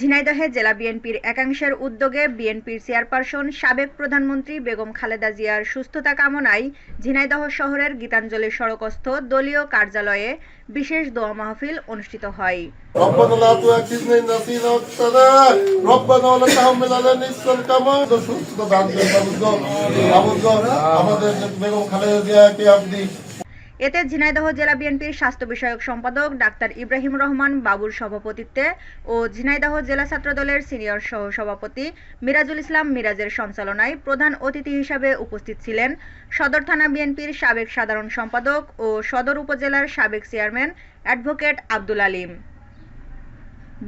ঝিনাইদহে জেলা বিএনপির একাংশের উদ্যোগে বিএনপির চেয়ারপারসন, সাবেক প্রধানমন্ত্রী বেগম খালেদা জিয়ার সুস্থতা কামনায় ঝিনাইদহ শহরের গীতাঞ্জলি সড়কস্থ দলীয় কার্যালয়ে বিশেষ দোয়া মাহফিল অনুষ্ঠিত হয়। আমাদের বেগম খালেদা জিয়াকে আপনি এতে ঝিনাইদহ জেলা বিএনপির স্বাস্থ্য বিষয়ক সম্পাদক ডাক্তার ইব্রাহিম রহমান বাবুর সভাপতিত্বে ও ঝিনাইদহ জেলা ছাত্রদলের সিনিয়র সহ সভাপতি মিরাজুল ইসলাম মিরাজের সঞ্চালনায় প্রধান অতিথি হিসাবে উপস্থিত ছিলেন সদর থানা বিএনপির সাবেক সাধারণ সম্পাদক ও সদর উপজেলার সাবেক চেয়ারম্যান অ্যাডভোকেট আব্দুল আলিম।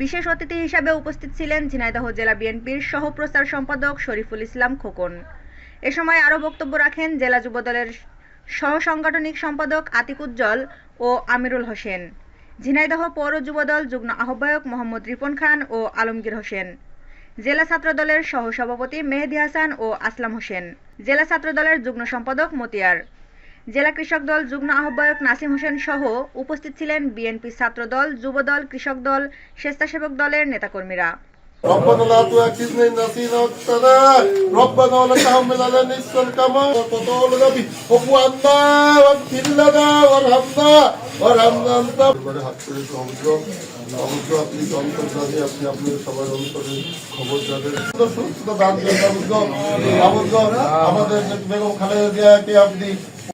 বিশেষ অতিথি হিসাবে উপস্থিত ছিলেন ঝিনাইদহ জেলা বিএনপির সহপ্রচার সম্পাদক শরীফুল ইসলাম খোকন। এ সময় আরও বক্তব্য রাখেন জেলা যুবদলের সহ সাংগঠনিক সম্পাদক আতিকুজ্জল ও আমিরুল হোসেন। ঝিনাইদহ পৌর যুবদল যুগ্ম আহ্বায়ক মোহাম্মদ রিপন খান ও আলমগীর হোসেন। জেলা ছাত্রদলের সহ সভাপতি মেহেদি হাসান ও আসলাম হোসেন। জেলা ছাত্রদলের যুগ্ম সম্পাদক মতিয়ার। জেলা কৃষক দল যুগ্ম আহ্বায়ক নাসিম হোসেন সহ উপস্থিত ছিলেন বিএনপি ছাত্রদল, যুবদল, কৃষক দল, স্বেচ্ছাসেবক দলের নেতাকর্মীরা। ربنا لا تؤاخذنا إن نسينا واخطأنا ربنا ولا تحمل علينا إصرا كما وتطول نبي واعف عنا واغفر لنا وارحمنا وارحمنا أنت এবারে হাত করে সমুদ্র সমুদ্র আপনি অন্তর জানি আপনি আপনার সবার অন্তরে খবর জানেন সুস্থতা দান করেন আবুদ্দ আবুদ্দ আমাদের বেগম খালেদা জিয়াকে আপনি